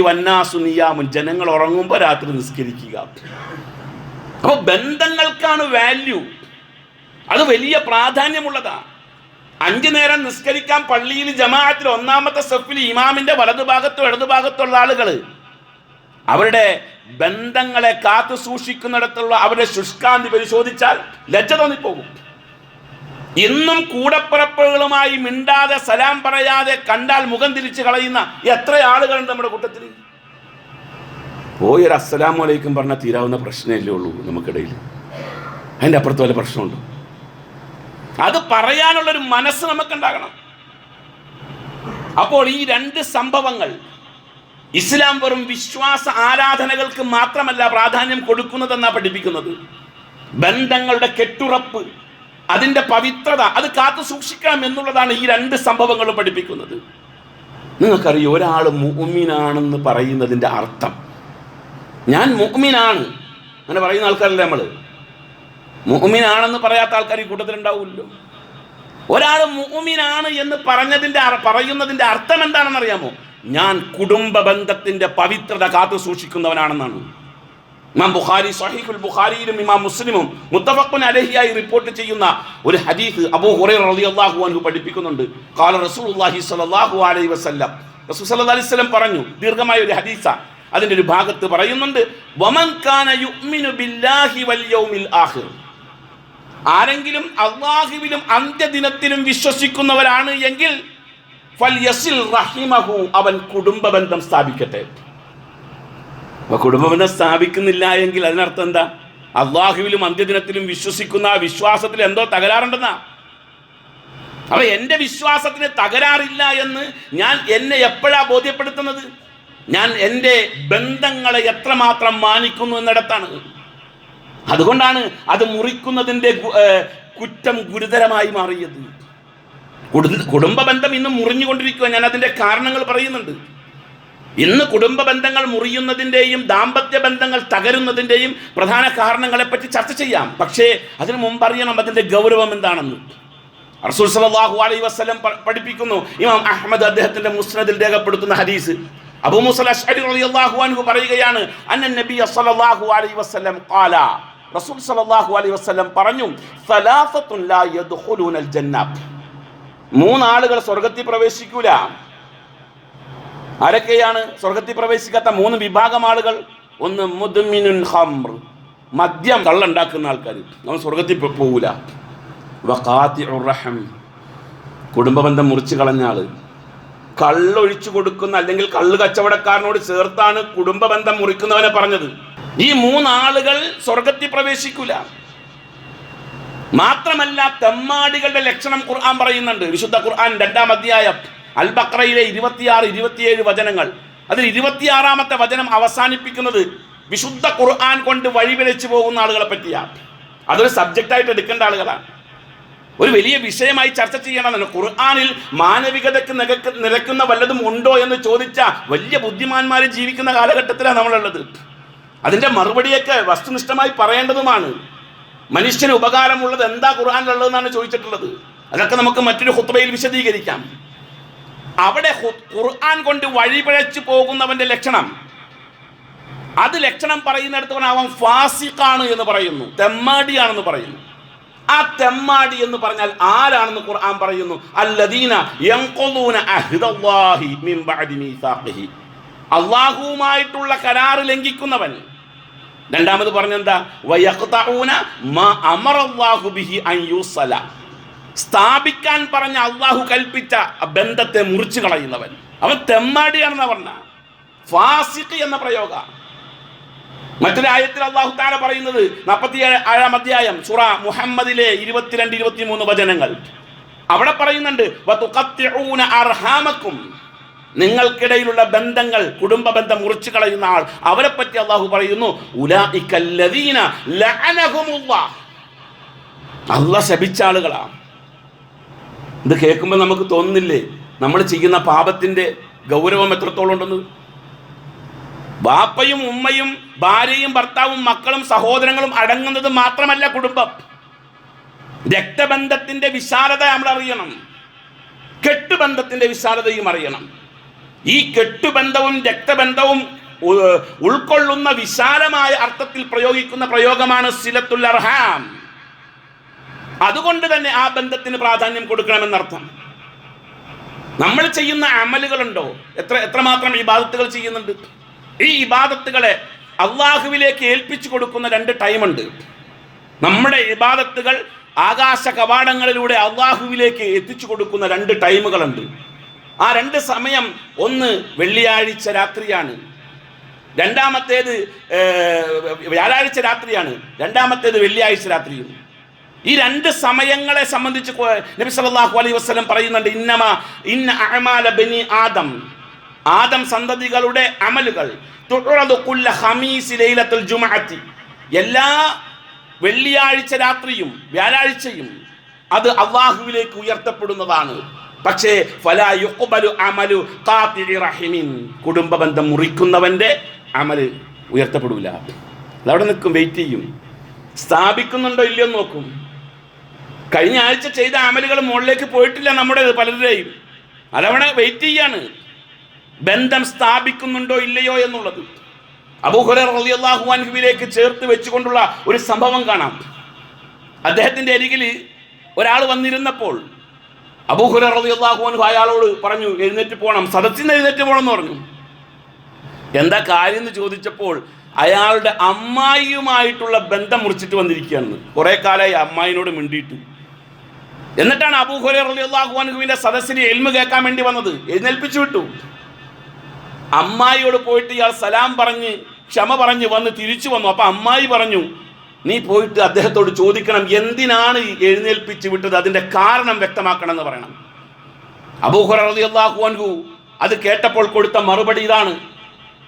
Speaker 1: വന്നാസു നിയാമു ജനങ്ങൾ ഉറങ്ങുമ്പോൾ രാത്രി നിസ്കരിക്കുക. അപ്പോൾ ബന്ധങ്ങൾക്കാണ് വാല്യൂ അത് വലിയ പ്രാധാന്യമുള്ളതാണ് അഞ്ചു നേരം നിസ്കരിക്കാൻ പള്ളിയിൽ ജമാഅത്തിൽ ഒന്നാമത്തെ സ്റ്റെപ്പിൽ ഇമാമിന്റെ വലതുഭാഗത്തോ ഇടതുഭാഗത്തുള്ള ആളുകൾ അവരുടെ ബന്ധങ്ങളെ കാത്തു സൂക്ഷിക്കുന്നിടത്തുള്ള അവരുടെ ശുഷ്കാന്തി പരിശോധിച്ചാൽ ലജ്ജ തോന്നിപ്പോകും. ഇന്നും കൂടപ്പിറപ്പുകളുമായി മിണ്ടാതെ സലാം പറയാതെ കണ്ടാൽ മുഖം തിരിച്ചു കളയുന്ന എത്ര ആളുകളുണ്ട് നമ്മുടെ കൂട്ടത്തിൽ? പോയൊരു അസ്സലാമു അലൈക്കും പറഞ്ഞാൽ തീരാവുന്ന പ്രശ്നമല്ലേ ഉള്ളൂ നമുക്കിടയിൽ. അതിന്റെ അപ്പുറത്ത് വല്ല പ്രശ്നമുണ്ടോ? അത് പറയാനുള്ളൊരു മനസ്സ് നമുക്കുണ്ടാകണം. അപ്പോൾ ഈ രണ്ട് സംഭവങ്ങൾ ഇസ്ലാം വെറും വിശ്വാസ ആരാധനകൾക്ക് മാത്രമല്ല പ്രാധാന്യം കൊടുക്കുന്നതെന്നാണ് പഠിപ്പിക്കുന്നത്. ബന്ധങ്ങളുടെ കെട്ടുറപ്പ് അതിന്റെ പവിത്രത അത് കാത്തു സൂക്ഷിക്കണം എന്നുള്ളതാണ് ഈ രണ്ട് സംഭവങ്ങളും പഠിപ്പിക്കുന്നത്. നിങ്ങൾക്കറിയോ ഒരാൾ മുഹമ്മിനാണെന്ന് പറയുന്നതിന്റെ അർത്ഥം. ഞാൻ മുഹമ്മിനാണ് അങ്ങനെ പറയുന്ന ആൾക്കാരല്ലേ നമ്മൾ മുഹമ്മിനാണെന്ന് പറയാത്ത ആൾക്കാർ ഈ കൂട്ടത്തിലുണ്ടാവുമല്ലോ. ഒരാൾ മുഹമ്മിനാണ് എന്ന് പറഞ്ഞതിന്റെ പറയുന്നതിന്റെ അർത്ഥം എന്താണെന്ന് അറിയാമോ ഞാൻ കുടുംബ ബന്ധത്തിന്റെ പവിത്രത കാത്തു സൂക്ഷിക്കുന്നവനാണെന്നാണ്. ഇമാം ബുഖാരി സഹീഖുൽ ബുഖാരിയിലും ഇമാം മുസ്ലിമും മുത്തഫഖുൻ അലഹിയായി റിപ്പോർട്ട് ചെയ്യുന്ന ഒരു ഹദീസ് അബൂ ഹുറൈറ റളിയല്ലാഹു അൻഹു പഠിപ്പിക്കുന്നുണ്ട്. ഖാല റസൂലുള്ളാഹി സ്വല്ലല്ലാഹു അലൈഹി വസല്ലം. റസൂൽ സല്ലല്ലാഹു അലൈഹി വസല്ലം പറഞ്ഞു ദീർഘമായ ഒരു ഹദീസ. അതിന്റെ ഒരു ഭാഗത്ത് പറയുന്നുണ്ട് വമൻ കാന യുഅ്മിനു ബില്ലാഹി വൽ യൗമിൽ ആഖിർ. ആരെങ്കിലും അള്ളാഹുവിലും അന്ത്യദിനത്തിലും വിശ്വസിക്കുന്നവരാണ് എങ്കിൽ ഫൽ യസിൽ റഹിമഹു അവൻ കുടുംബ ബന്ധം സ്ഥാപിക്കട്ടെ. അപ്പൊ കുടുംബബന്ധം സ്ഥാപിക്കുന്നില്ല എങ്കിൽ അതിനർത്ഥം എന്താ? അള്ളാഹുവിലും അന്ത്യദിനത്തിലും വിശ്വസിക്കുന്ന ആ വിശ്വാസത്തിൽ എന്തോ തകരാറുണ്ടെന്നാ. അപ്പൊ എന്റെ വിശ്വാസത്തിന് തകരാറില്ല എന്ന് ഞാൻ എന്നെ എപ്പോഴാ ബോധ്യപ്പെടുത്തുന്നത്? ഞാൻ എന്റെ ബന്ധങ്ങളെ എത്രമാത്രം മാനിക്കുന്നു എന്നിടത്താണ്. അതുകൊണ്ടാണ് അത് മുറിക്കുന്നതിന്റെ കുറ്റം ഗുരുതരമായി മാറിയത്. കുടും- കുടുംബ ബന്ധം ഇന്ന് മുറിഞ്ഞുകൊണ്ടിരിക്കുക ഞാൻ അതിന്റെ കാരണങ്ങൾ പറയുന്നുണ്ട്. ഇന്ന് കുടുംബ ബന്ധങ്ങൾ മുറിയുന്നതിന്റെയും ദാമ്പത്യ ബന്ധങ്ങൾ തകരുന്നതിന്റെയും പ്രധാന കാരണങ്ങളെപ്പറ്റി ചർച്ച ചെയ്യാം. പക്ഷേ അതിനു മുമ്പ് അറിയണം അതിന്റെ ഗൗരവം എന്താണെന്ന്. റസൂൽ സല്ലല്ലാഹു അലൈ വസ്ലം പഠിപ്പിക്കുന്നു. ഇമാം അഹമ്മദ് അദ്ദേഹത്തിന്റെ മുസ്നദിൽ രേഖപ്പെടുത്തുന്ന ഹദീസ്. അബൂ റളിയല്ലാഹു അൻഹു പറയുകയാണ് അന്നൻ നബിയ സല്ലല്ലാഹു അലൈഹി വസല്ലം ഖാല. റസൂൽ സല്ലല്ലാഹു അലൈഹി വസല്ലം പറഞ്ഞു മൂന്നാളുകൾ സ്വർഗത്തിൽ പ്രവേശിക്കൂല. ആരൊക്കെയാണ് സ്വർഗത്തിൽ പ്രവേശിക്കാത്ത മൂന്ന് വിഭാഗം ആളുകൾ? ഒന്ന് മുദ്മിനുൻ ഹംർ മദ്യം കള്ളുണ്ടാക്കുന്ന ആൾക്കാർ നമ്മൾ സ്വർഗത്തിൽ പോകൂല വഖാത്തി റഹം. കുടുംബബന്ധം മുറിച്ച് കളഞ്ഞ ആൾ. കള്ളൊഴിച്ചു കൊടുക്കുന്ന അല്ലെങ്കിൽ കള്ള് കച്ചവടക്കാരനോട് ചേർത്താണ് കുടുംബബന്ധം മുറിക്കുന്നവനെ പറഞ്ഞത്. ഈ മൂന്നാളുകൾ സ്വർഗത്തിൽ പ്രവേശിക്കൂല. മാത്രമല്ല തെമ്മാടികളുടെ ലക്ഷണം ഖുർആൻ പറയുന്നുണ്ട്. വിശുദ്ധ ഖുർആൻ രണ്ടാം അധ്യായം അൽ ബക്രയിലെ ഇരുപത്തിയാറ് ഇരുപത്തിയേഴ് വചനങ്ങൾ. അതിൽ ഇരുപത്തിയാറാമത്തെ വചനം അവസാനിപ്പിക്കുന്നത് വിശുദ്ധ ഖുർആൻ കൊണ്ട് വഴിപിഴച്ചു പോകുന്ന ആളുകളെ പറ്റിയാണ്. അതൊരു സബ്ജക്റ്റായിട്ട് എടുക്കേണ്ട ആളുകളാണ്. ഒരു വലിയ വിഷയമായി ചർച്ച ചെയ്യണമെന്ന് ഖുർആാനിൽ മാനവികതയ്ക്ക് നിരക്ക് നിരക്കുന്ന വല്ലതും ഉണ്ടോ എന്ന് ചോദിച്ച വലിയ ബുദ്ധിമാന്മാർ ജീവിക്കുന്ന കാലഘട്ടത്തിലാണ് നമ്മളുള്ളത്. അതിന്റെ മറുപടിയൊക്കെ വസ്തുനിഷ്ഠമായി പറയേണ്ടതുമാണ്. മനുഷ്യന് ഉപകാരമുള്ളത് എന്താ ഖുർആാനിലുള്ളതെന്നാണ് ചോദിച്ചിട്ടുള്ളത്. അതൊക്കെ നമുക്ക് മറ്റൊരു ഹുത്തബയിൽ വിശദീകരിക്കാം. അവിടെ ഖുർആൻ കൊണ്ട് വഴിപിഴച്ചു പോകുന്നവന്റെ ലക്ഷണം. അത് ലക്ഷണം പറയുന്നിടത്ത് അവൻ ഫാസിഖാണ് എന്ന് പറയുന്നു തെമ്മാടിയാണെന്ന് പറയുന്നു. ആ തെമ്മാടി എന്ന് പറഞ്ഞാൽ ആരാണെന്ന് ഖുർആൻ പറയുന്നു? അള്ളാഹുവുമായിട്ടുള്ള കരാറ് ലംഘിക്കുന്നവൻ. രണ്ടാമത് പറഞ്ഞെന്താ? സ്ഥാപിക്കാൻ പറഞ്ഞ അള്ളാഹു കൽപ്പിച്ച ബന്ധത്തെ മുറിച്ചു കളയുന്നവൻ. അവൻ തെമ്മാടിയാണെന്ന പറഞ്ഞ. ഫാസിഖ് എന്ന പ്രയോഗ. മറ്റൊരു ആയത്തിൽ അള്ളാഹു താല പറയുന്നത് നാൽപ്പത്തി ഏഴാം അധ്യായം സുറ മുഹമ്മദിലെ ഇരുപത്തിരണ്ട് ഇരുപത്തിമൂന്ന് വചനങ്ങൾ. അവിടെ പറയുന്നുണ്ട് അർഹാമക്കും. നിങ്ങൾക്കിടയിലുള്ള ബന്ധങ്ങൾ കുടുംബ ബന്ധം മുറിച്ചു കളയുന്ന ആൾ. അവരെ പറ്റി അള്ളാഹു പറയുന്നു അള്ളാഹ് ശപിച്ച ആളുകളാണ്. ഇത് കേൾക്കുമ്പോൾ നമുക്ക് തോന്നുന്നില്ലേ? നമ്മൾ ചെയ്യുന്ന പാപത്തിന്റെ ഗൗരവം എത്രത്തോളം ഉണ്ടെന്ന്? ബാപ്പയും ഉമ്മയും ഭാര്യയും ഭർത്താവും മക്കളും സഹോദരങ്ങളും അടങ്ങുന്നത് മാത്രമല്ല കുടുംബം. രക്തബന്ധത്തിന്റെ വിശാലത നമ്മൾ അറിയണം. കെട്ടുബന്ധത്തിന്റെ വിശാലതയും അറിയണം. ഈ കെട്ടുബന്ധവും രക്തബന്ധവും ഉൾക്കൊള്ളുന്ന വിശാലമായ അർത്ഥത്തിൽ പ്രയോഗിക്കുന്ന പ്രയോഗമാണ് സിലത്തുൽ അർഹാം. അതുകൊണ്ട് തന്നെ ആ ബന്ധത്തിന് പ്രാധാന്യം കൊടുക്കണമെന്നർത്ഥം. നമ്മൾ ചെയ്യുന്ന അമലുകളുണ്ടോ? എത്ര എത്രമാത്രം ഇബാദത്തുകൾ ചെയ്യുന്നുണ്ട്? ഈ ഇബാദത്തുകളെ അള്ളാഹുവിലേക്ക് ഏൽപ്പിച്ചു കൊടുക്കുന്ന രണ്ട് ടൈമുണ്ട്. നമ്മുടെ ഇബാദത്തുകൾ ആകാശ കവാടങ്ങളിലൂടെ അള്ളാഹുവിലേക്ക് എത്തിച്ചു കൊടുക്കുന്ന രണ്ട് ടൈമുകളുണ്ട്. ആ രണ്ട് സമയം ഒന്ന് വെള്ളിയാഴ്ച രാത്രിയാണ്. രണ്ടാമത്തേത് വ്യാഴാഴ്ച രാത്രിയാണ്. രണ്ടാമത്തേത് വെള്ളിയാഴ്ച രാത്രിയും. ഈ രണ്ട് സമയങ്ങളെ സംബന്ധിച്ച് നബി സല്ലല്ലാഹു അലൈഹി വസല്ലം പറയുന്നുണ്ട് ഇന്നമ ഇന്ന അഅമാല ബനി ആദം. ആദം സന്തതികളുടെ അമലുകൾ. തുഅറദു കുല്ല ഖമീസി ലൈലത്തുൽ ജുമഅത്തി എല്ലാ വെള്ളിയാഴ്ച രാത്രിയും വ്യാഴാഴ്ചയും അത് അള്ളാഹുവിലേക്ക് ഉയർത്തപ്പെടുന്നതാണ്. പക്ഷേ ഫലാ യുഖ്ബലു അമലു റഹിമിൻ. കുടുംബ ബന്ധം മുറിക്കുന്നവന്റെ അമൽ ഉയർത്തപ്പെടില്ല അതവിടെ നിൽക്കും വെയിറ്റ് ചെയ്യും. സ്ഥാപിക്കുന്നുണ്ടോ ഇല്ലയോ നോക്കും. കഴിഞ്ഞ ആഴ്ച ചെയ്ത അമലുകൾ മുകളിലേക്ക് പോയിട്ടില്ല നമ്മുടെ പലരുടെയും. അതവണ വെയിറ്റ് ചെയ്യാണ്. ബന്ധം സ്ഥാപിക്കുന്നുണ്ടോ ഇല്ലയോ എന്നുള്ളത്. റളിയല്ലാഹു അൻഹുവിലേക്ക് ചേർത്ത് വെച്ചുകൊണ്ടുള്ള ഒരു സംഭവം കാണാം. അദ്ദേഹത്തിന്റെ അരികിൽ ഒരാൾ വന്നിരുന്നപ്പോൾ അബൂഹുറ റളിയല്ലാഹു അൻഹു അയാളോട് പറഞ്ഞു എഴുന്നേറ്റ് പോകണം സദസ്സിന് എഴുന്നേറ്റ് പോകണം എന്ന് പറഞ്ഞു. എന്താ കാര്യം എന്ന് ചോദിച്ചപ്പോൾ അയാളുടെ അമ്മായിയുമായിട്ടുള്ള ബന്ധം മുറിച്ചിട്ട് വന്നിരിക്കുകയാണ്. കുറേ കാലമായി അമ്മായിനോട് മിണ്ടിയിട്ട്. എന്നിട്ടാണ് അബൂഹുറ റളിയല്ലാഹു അൻഹുവിന്റെ സദസ്സിന് എൽമ കേൾക്കാൻ വേണ്ടി വന്നത്. എഴുന്നേൽപ്പിച്ചു വിട്ടു. അമ്മായിയോട് പോയിട്ട് ഇയാൾ സലാം പറഞ്ഞ് ക്ഷമ പറഞ്ഞ് വന്ന് തിരിച്ചു വന്നു. അപ്പൊ അമ്മായി പറഞ്ഞു നീ പോയിട്ട് അദ്ദേഹത്തോട് ചോദിക്കണം എന്തിനാണ് എഴുന്നേൽപ്പിച്ചു വിട്ടത്? അതിന്റെ കാരണം വ്യക്തമാക്കണം എന്ന് പറയണം. അബൂഹുറ അൻഹു അത് കേട്ടപ്പോൾ കൊടുത്ത മറുപടി ഇതാണ്.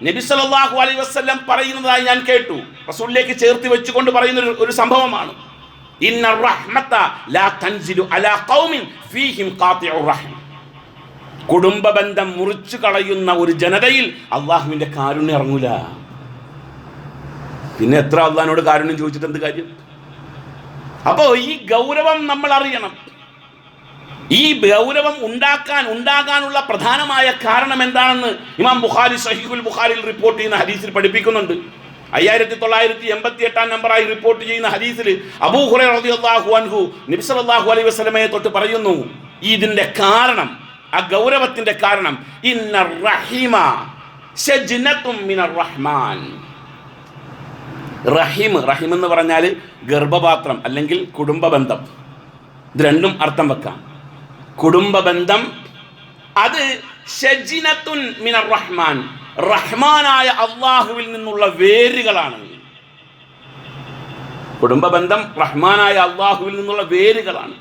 Speaker 1: നബി സല്ലല്ലാഹു അലൈഹി വസല്ലം പറയുന്നതായി ഞാൻ കേട്ടു. റസൂലിലേക്ക് ചേർത്ത് വെച്ചുകൊണ്ട് പറയുന്ന ഒരു സംഭവമാണ്. ഇന്ന റഹ്മത്ത ലാ തൻസിലു അലാ ഖൗമിൻ ഫീഹിം ഖാതിഉർ റഹ്മ. കുടുംബ ബന്ധം മുറിച്ചു കളയുന്ന ഒരു ജനതയിൽ അള്ളാഹുവിന്റെ കാരുണ്യം ഇറങ്ങൂല. പിന്നെ എത്ര അള്ളഹാനോട് കാരുണ്യം ചോദിച്ചിട്ട് എന്ത് കാര്യം? അപ്പോ ഈ ഗൗരവം നമ്മൾ അറിയണം. ഈ ഗൗരവം ഉണ്ടാക്കാൻ ഉണ്ടാകാനുള്ള പ്രധാനമായ കാരണം എന്താണെന്ന് ഇമാം ബുഖാരി സഹീഹുൽ ബുഖാരിൽ റിപ്പോർട്ട് ചെയ്യുന്ന ഹദീസിൽ പഠിപ്പിക്കുന്നുണ്ട്. അയ്യായിരത്തി തൊള്ളായിരത്തി എൺപത്തി എട്ടാം നമ്പറായി റിപ്പോർട്ട് ചെയ്യുന്ന ഹദീസിൽ അബൂഹുറ റളിയല്ലാഹു അൻഹു അലൈഹി വസല്ലമയെ തൊട്ട് പറയുന്നു ഇതിന്റെ കാരണം ആ ഗൗരവത്തിന്റെ കാരണം ഇന്ന റഹ്മാൻ. റഹിം റഹിം എന്ന് പറഞ്ഞാൽ ഗർഭപാത്രം അല്ലെങ്കിൽ കുടുംബ ബന്ധം ഇത് രണ്ടും അർത്ഥം വെക്കാം. കുടുംബ ബന്ധം അത് ഷജിനത്തുൻ മിനർ റഹ്മാൻ. റഹ്മാനായ അള്ളാഹുവിൽ നിന്നുള്ള വേരുകളാണ് കുടുംബ ബന്ധം റഹ്മാനായ അള്ളാഹുവിൽ നിന്നുള്ള വേരുകളാണ്.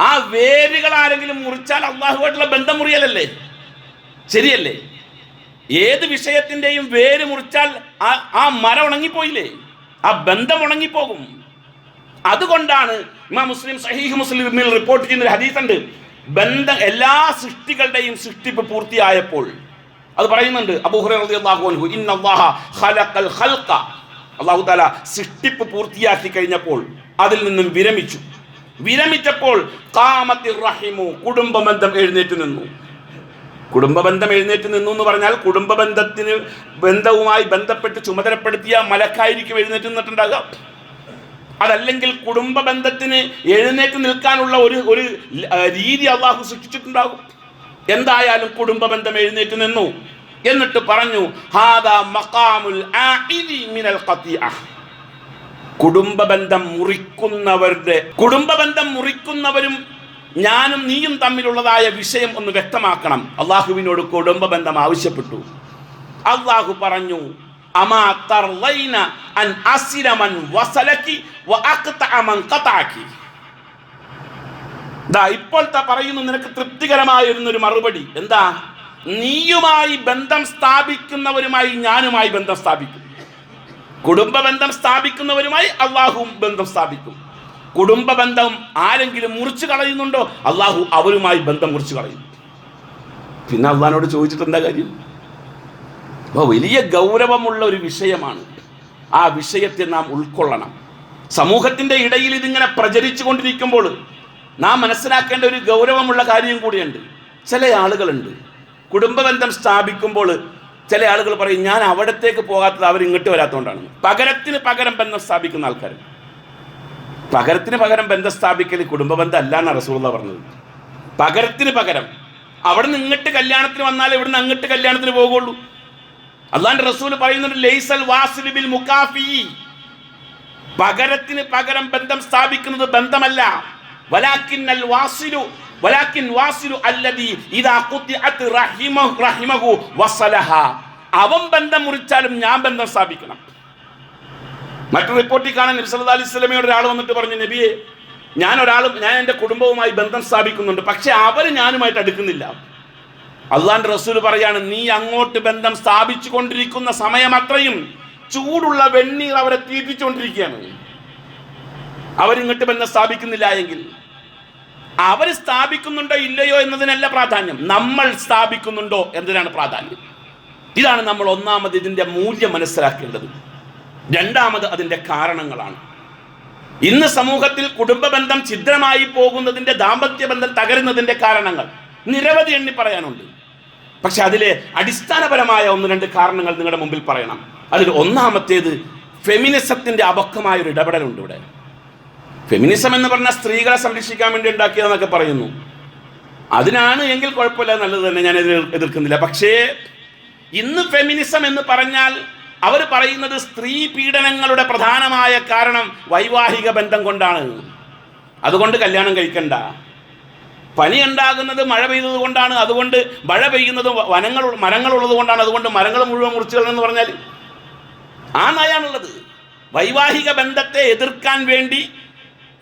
Speaker 1: ആ വേരുകൾ ആരെങ്കിലും മുറിച്ചാൽ അള്ളാഹുവായിട്ടുള്ള ബന്ധം മുറിയലല്ലേ? ശരിയല്ലേ? ഏത് വിഷയത്തിന്റെയും വേര് മുറിച്ചാൽ ആ ആ മരം ഉണങ്ങിപ്പോയില്ലേ? ആ ബന്ധം ഉണങ്ങിപ്പോകും. അതുകൊണ്ടാണ് ഇമാം മുസ്ലിം സഹീഹ് മുസ്ലിമിൽ റിപ്പോർട്ട് ചെയ്യുന്ന ഒരു ഹദീസ് ഉണ്ട് ബന്ധം എല്ലാ സൃഷ്ടികളുടെയും സൃഷ്ടിപ്പ് പൂർത്തിയായപ്പോൾ അത് പറയുന്നുണ്ട് അല്ലാഹു തആല സൃഷ്ടിപ്പ് പൂർത്തിയാക്കി കഴിഞ്ഞപ്പോൾ അതിൽ നിന്നും വിരമിച്ചു. വിരമിച്ചപ്പോൾ റഹിമു കുടുംബ ബന്ധം എഴുന്നേറ്റ് നിന്നു. കുടുംബ ബന്ധം എഴുന്നേറ്റ് നിന്നു എന്ന് പറഞ്ഞാൽ കുടുംബ ബന്ധത്തിന് ബന്ധവുമായി ബന്ധപ്പെട്ട് ചുമതലപ്പെടുത്തിയ മലക്കായിരിക്കും എഴുന്നേറ്റ് നിന്നിട്ടുണ്ടാകാം അതല്ലെങ്കിൽ കുടുംബ ബന്ധത്തിന് എഴുന്നേറ്റ് നിൽക്കാനുള്ള ഒരു ഒരു രീതി അള്ളാഹു സൃഷ്ടിച്ചിട്ടുണ്ടാകും. എന്തായാലും കുടുംബ ബന്ധം എഴുന്നേറ്റ് നിന്നു. എന്നിട്ട് പറഞ്ഞു കുടുംബ ബന്ധം മുറിക്കുന്നവരുടെ കുടുംബ ബന്ധം മുറിക്കുന്നവരും ഞാനും നീയും തമ്മിലുള്ളതായ വിഷയം ഒന്ന് വ്യക്തമാക്കണം. അള്ളാഹുവിനോട് കുടുംബ ബന്ധം ആവശ്യപ്പെട്ടു. അള്ളാഹു പറഞ്ഞു അൻ വസലക്കി ദാ ഇപ്പോഴത്തെ പറയുന്നു നിനക്ക് തൃപ്തികരമായിരുന്നൊരു മറുപടി. എന്താ? നീയുമായി ബന്ധം സ്ഥാപിക്കുന്നവരുമായി ഞാനുമായി ബന്ധം സ്ഥാപിക്കും. കുടുംബ ബന്ധം സ്ഥാപിക്കുന്നവരുമായി അള്ളാഹുവും ബന്ധം സ്ഥാപിക്കും. കുടുംബ ബന്ധം ആരെങ്കിലും മുറിച്ചു കളയുന്നുണ്ടോ അള്ളാഹു അവരുമായി ബന്ധം മുറിച്ചു കളയും. പിന്നെ അള്ളഹാനോട് ചോദിച്ചിട്ട് എന്താ കാര്യം? അപ്പോൾ വലിയ ഗൗരവമുള്ള ഒരു വിഷയമാണ്. ആ വിഷയത്തെ നാം ഉൾക്കൊള്ളണം. സമൂഹത്തിന്റെ ഇടയിൽ ഇതിങ്ങനെ പ്രചരിച്ചു കൊണ്ടിരിക്കുമ്പോൾ നാം മനസ്സിലാക്കേണ്ട ഒരു ഗൗരവമുള്ള കാര്യം കൂടിയുണ്ട്. ചില ആളുകളുണ്ട്. കുടുംബബന്ധം സ്ഥാപിക്കുമ്പോൾ ചില ആളുകൾ പറയും ഞാൻ അവിടത്തേക്ക് പോകാത്തത് അവർ ഇങ്ങോട്ട് വരാത്തതുകൊണ്ടാണ് പകരത്തിന് പകരം ബന്ധം സ്ഥാപിക്കുന്ന ആൾക്കാർ പകരത്തിന് പകരം ബന്ധം സ്ഥാപിക്കൽ കുടുംബബന്ധം അല്ല എന്നാണ് റസൂള്ള പറഞ്ഞത്. പകരത്തിന് പകരം. അവിടെ നിന്ന് ഇങ്ങോട്ട് കല്യാണത്തിന് വന്നാൽ ഇവിടെ നിന്ന് അങ്ങോട്ട് കല്യാണത്തിന് പോകുള്ളൂ അള്ളാന്റെ റസൂൽ പറയുന്നുണ്ട് ലൈസൽ വാസിലു ബിൽ പകരത്തിന് പകരം ബന്ധം സ്ഥാപിക്കുന്നത് ബന്ധമല്ല. വലാക്കിന്നൽ വാസിലു വലാക്കിൻ വാസിലു അല്ലദി ഇദാ ഖുത്തിഅത് റഹിമഹു റഹിമഹു വസലഹ. അവൻ ബന്ധം മുറിച്ചാലും ഞാൻ ബന്ധം സ്ഥാപിക്കണം. മറ്റു റിപ്പോർട്ടിൽ കാണാൻ നബി സല്ലല്ലാഹു അലൈഹി വസല്ലമയോട് ഒരാൾ വന്നിട്ട് പറഞ്ഞു നബിയെ ഞാൻ ഒരാളും ഞാൻ എന്റെ കുടുംബവുമായി ബന്ധം സ്ഥാപിക്കുന്നുണ്ട് പക്ഷെ അവർ ഞാനുമായിട്ട് അടുക്കുന്നില്ല. അള്ളാന്റെ റസൂൽ പറയാണ് നീ അങ്ങോട്ട് ബന്ധം സ്ഥാപിച്ചു കൊണ്ടിരിക്കുന്ന സമയം അത്രയും ചൂടുള്ള വെണ്ണീർ അവരെ തീറ്റിച്ചുകൊണ്ടിരിക്കുകയാണ്. അവരിങ്ങോട്ട് ബന്ധം സ്ഥാപിക്കുന്നില്ല എങ്കിൽ. അവർ സ്ഥാപിക്കുന്നുണ്ടോ ഇല്ലയോ എന്നതിനല്ല പ്രാധാന്യം. നമ്മൾ സ്ഥാപിക്കുന്നുണ്ടോ എന്നതിനാണ് പ്രാധാന്യം. ഇതാണ് നമ്മൾ ഒന്നാമത് ഇതിന്റെ മൂല്യം മനസ്സിലാക്കേണ്ടത്. രണ്ടാമത് അതിന്റെ കാരണങ്ങളാണ്. ഇന്ന് സമൂഹത്തിൽ കുടുംബ ബന്ധം ഛിദ്രമായി പോകുന്നതിന്റെ ദാമ്പത്യ ബന്ധം തകരുന്നതിന്റെ കാരണങ്ങൾ നിരവധി എണ്ണി പറയാനുണ്ട്. പക്ഷെ അതിലെ അടിസ്ഥാനപരമായ ഒന്ന് രണ്ട് കാരണങ്ങൾ നിങ്ങളുടെ മുമ്പിൽ പറയണം. അതിൽ ഒന്നാമത്തേത് ഫെമിനിസത്തിന്റെ അപക്വമായ ഒരു ഇടപെടലുണ്ട് ഇവിടെ. ഫെമിനിസം എന്ന് പറഞ്ഞാൽ സ്ത്രീകളെ സംരക്ഷിക്കാൻ വേണ്ടി ഉണ്ടാക്കിയതെന്നൊക്കെ പറയുന്നു. അതിനാണ് എങ്കിൽ കുഴപ്പമില്ല നല്ലത് തന്നെ ഞാൻ എതിർ എതിർക്കുന്നില്ല. പക്ഷേ ഇന്ന് ഫെമിനിസം എന്ന് പറഞ്ഞാൽ അവർ പറയുന്നത് സ്ത്രീ പീഡനങ്ങളുടെ പ്രധാനമായ കാരണം വൈവാഹിക ബന്ധം കൊണ്ടാണ്. അതുകൊണ്ട് കല്യാണം കഴിക്കണ്ട. പനി ഉണ്ടാകുന്നത് മഴ പെയ്തത് കൊണ്ടാണ്. അതുകൊണ്ട് മഴ പെയ്യുന്നത് വനങ്ങൾ മരങ്ങളുള്ളത് കൊണ്ടാണ്. അതുകൊണ്ട് മരങ്ങൾ മുഴുവൻ മുറിച്ചു എന്ന് പറഞ്ഞാൽ ആ നയാണുള്ളത് വൈവാഹിക ബന്ധത്തെ എതിർക്കാൻ വേണ്ടി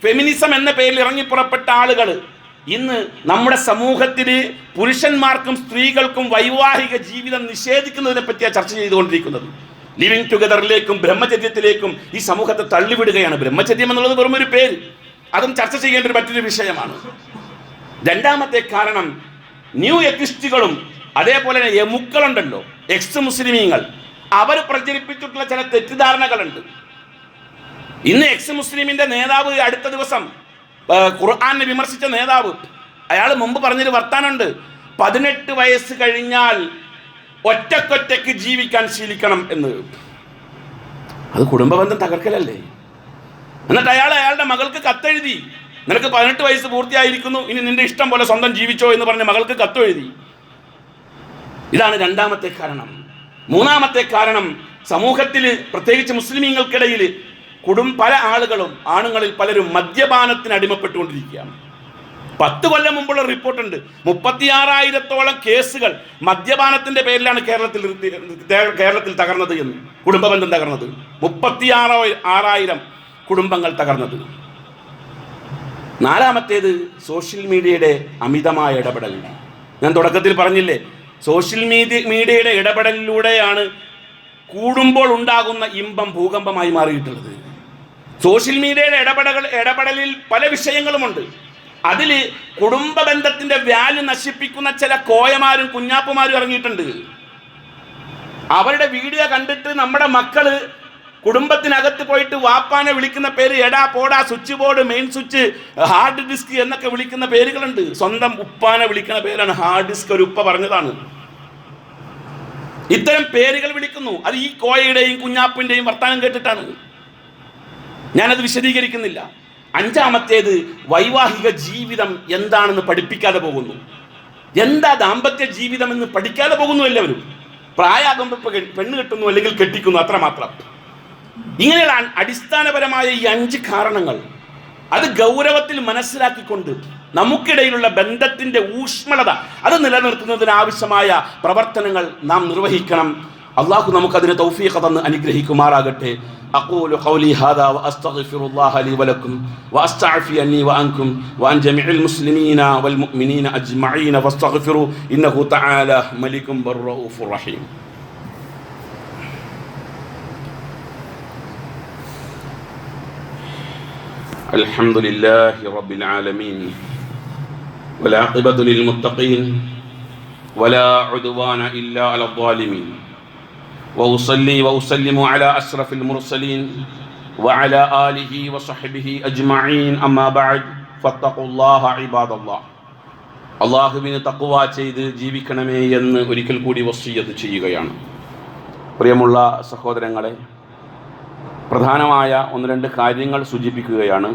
Speaker 1: ഫെമിനിസം എന്ന പേരിൽ ഇറങ്ങിപ്പുറപ്പെട്ട ആളുകൾ ഇന്ന് നമ്മുടെ സമൂഹത്തിൽ പുരുഷന്മാർക്കും സ്ത്രീകൾക്കും വൈവാഹിക ജീവിതം നിഷേധിക്കുന്നതിനെ പറ്റിയാണ് ചർച്ച ചെയ്തുകൊണ്ടിരിക്കുന്നത്. ലിവിങ് ടുഗദറിലേക്കും ബ്രഹ്മചര്യത്തിലേക്കും ഈ സമൂഹത്തെ തള്ളിവിടുകയാണ്. ബ്രഹ്മചര്യം എന്നുള്ളത് വെറും ഒരു പേര്. അതും ചർച്ച ചെയ്യേണ്ട ഒരു മറ്റൊരു വിഷയമാണ്. രണ്ടാമത്തെ കാരണം ന്യൂ എത്തിസ്റ്റുകളും അതേപോലെ തന്നെ എമുക്കളുണ്ടല്ലോ എക്സ് മുസ്ലിമീങ്ങൾ അവർ പ്രചരിപ്പിച്ചിട്ടുള്ള ചില തെറ്റിദ്ധാരണകളുണ്ട്. ഇന്ന് എക്സ് മുസ്ലിമിന്റെ നേതാവ് അടുത്ത ദിവസം ഖുർആാനെ വിമർശിച്ച നേതാവ് അയാൾ മുമ്പ് പറഞ്ഞൊരു വർത്താനുണ്ട് പതിനെട്ട് വയസ്സ് കഴിഞ്ഞാൽ ഒറ്റക്കൊറ്റയ്ക്ക് ജീവിക്കാൻ ശീലിക്കണം എന്ന്. അത് കുടുംബ ബന്ധം തകർക്കലല്ലേ? എന്നിട്ട് അയാൾ അയാളുടെ മകൾക്ക് കത്തെഴുതി. നിനക്ക് പതിനെട്ട് വയസ്സ് പൂർത്തിയായിരിക്കുന്നു ഇനി നിന്റെ ഇഷ്ടം പോലെ സ്വന്തം ജീവിച്ചോ എന്ന് പറഞ്ഞ് മകൾക്ക് കത്തെഴുതി. ഇതാണ് രണ്ടാമത്തെ കാരണം. മൂന്നാമത്തെ കാരണം സമൂഹത്തിൽ പ്രത്യേകിച്ച് മുസ്ലിമീങ്ങൾക്കിടയിൽ കുടും പല ആളുകളും ആണുങ്ങളിൽ പലരും മദ്യപാനത്തിന് അടിമപ്പെട്ടുകൊണ്ടിരിക്കുകയാണ്. പത്ത് കൊല്ലം മുമ്പുള്ള റിപ്പോർട്ടുണ്ട്. മുപ്പത്തിയാറായിരത്തോളം കേസുകൾ മദ്യപാനത്തിന്റെ പേരിലാണ് കേരളത്തിൽ കേരളത്തിൽ തകർന്നത് എന്ന്. കുടുംബ ബന്ധം തകർന്നത്. മുപ്പത്തിയാറോ ആറായിരം കുടുംബങ്ങൾ തകർന്നത്. നാലാമത്തേത് സോഷ്യൽ മീഡിയയുടെ അമിതമായ ഇടപെടൽ. ഞാൻ തുടക്കത്തിൽ പറഞ്ഞില്ലേ സോഷ്യൽ മീഡിയ മീഡിയയുടെ ഇടപെടലിലൂടെയാണ് കൂടുമ്പോൾ ഉണ്ടാകുന്ന ഇമ്പം ഭൂകമ്പമായി മാറിയിട്ടുള്ളത്. സോഷ്യൽ മീഡിയയുടെ ഇടപെടകൾ ഇടപെടലിൽ പല വിഷയങ്ങളുമുണ്ട്. അതിൽ കുടുംബ ബന്ധത്തിന്റെ വാല്യൂ നശിപ്പിക്കുന്ന ചില കോയമാരും കുഞ്ഞാപ്പുമാരും ഇറങ്ങിയിട്ടുണ്ട്. അവരുടെ വീഡിയോ കണ്ടിട്ട് നമ്മുടെ മക്കൾ കുടുംബത്തിനകത്ത് പോയിട്ട് വാപ്പാനെ വിളിക്കുന്ന പേര് എടാ പോടാ switch board main switch hard disk എന്നൊക്കെ വിളിക്കുന്ന പേരുകളുണ്ട്. സ്വന്തം ഉപ്പാനെ വിളിക്കുന്ന പേരാണ് ഹാർഡ് ഡിസ്ക് ഒരു ഉപ്പ പറഞ്ഞതാണ്. ഇത്തരം പേരുകൾ വിളിക്കുന്നു. അത് ഈ കോയയുടെയും കുഞ്ഞാപ്പിന്റെയും വർത്താനം കേട്ടിട്ടാണ്. ഞാനത് വിശദീകരിക്കുന്നില്ല. അഞ്ചാമത്തേത് വൈവാഹിക ജീവിതം എന്താണെന്ന് പഠിപ്പിക്കാതെ പോകുന്നു. എന്താ ദാമ്പത്യ ജീവിതം എന്ന് പഠിക്കാതെ പോകുന്നു എല്ലാവരും? പ്രായമാകുമ്പോൾ പെണ്ണ് കെട്ടുന്നു അല്ലെങ്കിൽ കെട്ടിക്കുന്നു അത്രമാത്രം ഇങ്ങനെയുള്ള അടിസ്ഥാനപരമായ ഈ അഞ്ച് കാരണങ്ങൾ അത് ഗൗരവത്തിൽ മനസ്സിലാക്കിക്കൊണ്ട് നമുക്കിടയിലുള്ള ബന്ധത്തിന്റെ ഊഷ്മളത അത് നിലനിർത്തുന്നതിനാവശ്യമായ പ്രവർത്തനങ്ങൾ നാം നിർവഹിക്കണം. അള്ളാഹു നമുക്കതിന് തൗഫീഖ തന്ന് അനുഗ്രഹിക്കുമാറാകട്ടെ أقول قولي هذا وأستغفر الله لي ولكم وأستعفي أني وأنكم وأن جميع المسلمين والمؤمنين أجمعين فاستغفروا إنه تعالى ملك بالرؤوف الرحيم الحمد لله رب العالمين والعاقبة للمتقين ولا عدوان إلا على الظالمين وأصلي وأسلم على أشرف المرسلين وعلى آله وصحبه أجمعين أما بعد فاتقوا الله عباد الله അള്ളാഹുവിന് തക്കുവ ചെയ്ത് ജീവിക്കണമേ എന്ന് ഒരിക്കൽ കൂടി വസ്തുയത് ചെയ്യുകയാണ് പ്രിയമുള്ള സഹോദരങ്ങളെ പ്രധാനമായ ഒന്ന് രണ്ട് കാര്യങ്ങൾ സൂചിപ്പിക്കുകയാണ്